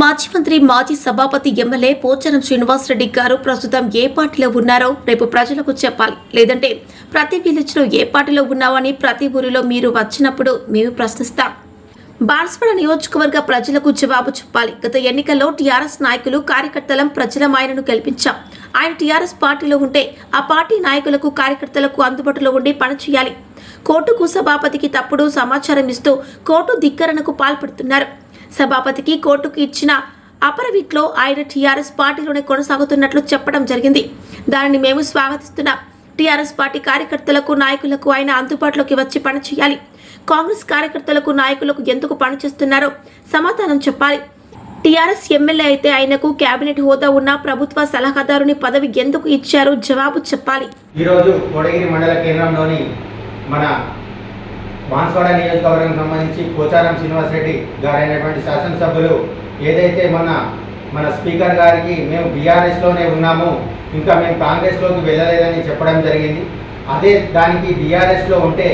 మాజీ మంత్రి మాజీ సభాపతి ఎమ్మెల్యే పోచారం శ్రీనివాసరెడ్డి గారు ప్రస్తుతం ఏ పార్టీలో ఉన్నారో రేపు ప్రజలకు చెప్పాలి. లేదంటే ప్రతి విలేజ్లో ఏ పార్టీలో ఉన్నావని ప్రతి ఊరిలో మీరు వచ్చినప్పుడు మేము ప్రశ్నిస్తాం. బాన్స్వాడ నియోజకవర్గ ప్రజలకు జవాబు చెప్పాలి. గత ఎన్నికల్లో టీఆర్ఎస్ నాయకులు కార్యకర్తలం ప్రజలం ఆయనను గెలిపించాం. ఆయన టీఆర్ఎస్ పార్టీలో ఉంటే ఆ పార్టీ నాయకులకు కార్యకర్తలకు అందుబాటులో ఉండి పనిచేయాలి కోర్టుకు సభాపతికి తప్పుడు సమాచారం ఇస్తూ కోర్టు ధిక్కరణకు పాల్పడుతున్నారు. సభాపతికి కోర్టుకు ఇచ్చిన అపరవిట్లో ఆయన టీఆర్ఎస్ పార్టీలోనే కొనసాగుతున్నట్లు చెప్పడం జరిగింది. దానిని మేము స్వాగతిస్తున్నాం. టీఆర్ఎస్ పార్టీ కార్యకర్తలకు నాయకులకు ఆయన అందుబాటులోకి వచ్చి పనిచేయాలి. కాంగ్రెస్ కార్యకర్తలకు నాయకులకు ఎందుకు పనిచేస్తున్నారో సమాధానం చెప్పాలి. టీఆర్ఎస్ ఎమ్మెల్యే అయితే ఆయనకు కేబినెట్ హోదా ఉన్న ప్రభుత్వ సలహాదారుని పదవి ఎందుకు ఇచ్చారో జవాబు చెప్పాలి. ఈరోజు కోడగిరి మండల కేంద్రంలోని మన బాన్స్వాడ నియోజకవర్గం సంబంధించి పోచారం శ్రీనివాసరెడ్డి గారైనటువంటి శాసనసభ్యులు. ఏదైతే మన మన స్పీకర్ గారికి మేము బీఆర్ఎస్లోనే ఉన్నాము ఇంకా మేము కాంగ్రెస్లోకి వెళ్ళలేదని చెప్పడం జరిగింది. అదే దానికి బీఆర్ఎస్లో ఉంటే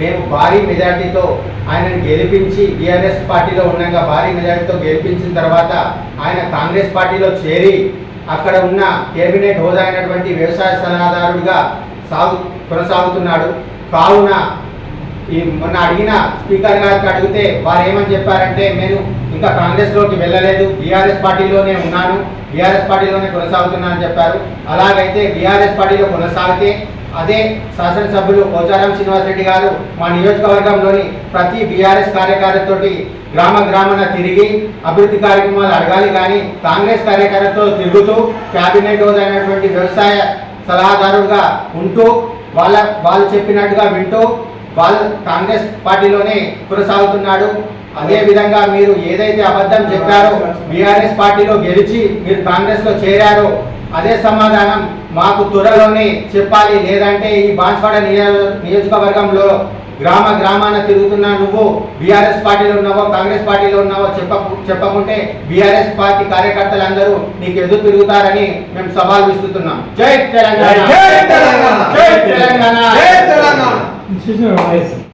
మేము భారీ మెజార్టీతో ఆయనను గెలిపించి బీఆర్ఎస్ పార్టీలో ఉండగా భారీ మెజార్టీతో గెలిపించిన తర్వాత ఆయన కాంగ్రెస్ పార్టీలో చేరి అక్కడ ఉన్న కేబినెట్ హోదా అయినటువంటి వ్యవసాయ సలహాదారుడిగా సాగు కొనసాగుతున్నాడు. కావున ఈ మొన్న అడిగిన స్పీకర్ గారికి అడిగితే వారు ఏమని చెప్పారంటే నేను ఇంకా కాంగ్రెస్లోకి వెళ్ళలేదు బీఆర్ఎస్ పార్టీలోనే ఉన్నాను బీఆర్ఎస్ పార్టీలోనే కొనసాగుతున్నాను అని చెప్పారు. అలాగైతే బీఆర్ఎస్ పార్టీలో కొనసాగితే అదే శాసనసభ్యులు పోచారం శ్రీనివాసరెడ్డి గారు మా నియోజకవర్గంలోని ప్రతి బీఆర్ఎస్ కార్యకర్తతోటి గ్రామ గ్రామాన తిరిగి అభివృద్ధి కార్యక్రమాలు అడగాలి కానీ కాంగ్రెస్ కార్యకర్తతో తిరుగుతూ క్యాబినెట్ హోదా అయినటువంటి వ్యవసాయ సలహాదారుడుగా ఉంటూ వాళ్ళ వాళ్ళు చెప్పినట్టుగా వింటూ వాళ్ళు కాంగ్రెస్ పార్టీలోనే కొనసాగుతున్నాడు. అదే విధంగా మీరు ఏదైతే అబద్ధం చెప్పారో బీఆర్ఎస్ పార్టీలో గెలిచి మీరు కాంగ్రెస్లో చేరారో అదే సమాధానం మాకు త్వరలోనే చెప్పాలి. లేదంటే ఈ బాన్స్వాడ నియో- నియోజకవర్గంలో గ్రామ గ్రామాన తిరుగుతున్నా నువ్వు బీఆర్ఎస్ పార్టీలో ఉన్నావో కాంగ్రెస్ పార్టీలో ఉన్నావో చెప్ప చెప్పకుంటే బీఆర్ఎస్ పార్టీ కార్యకర్తలందరూ నీకు ఎదురు తిరుగుతారని మేము సవాల్ విసురుతున్నాం. జై తెలంగాణ! జై తెలంగాణ! జై తెలంగాణ! జై తెలంగాణ!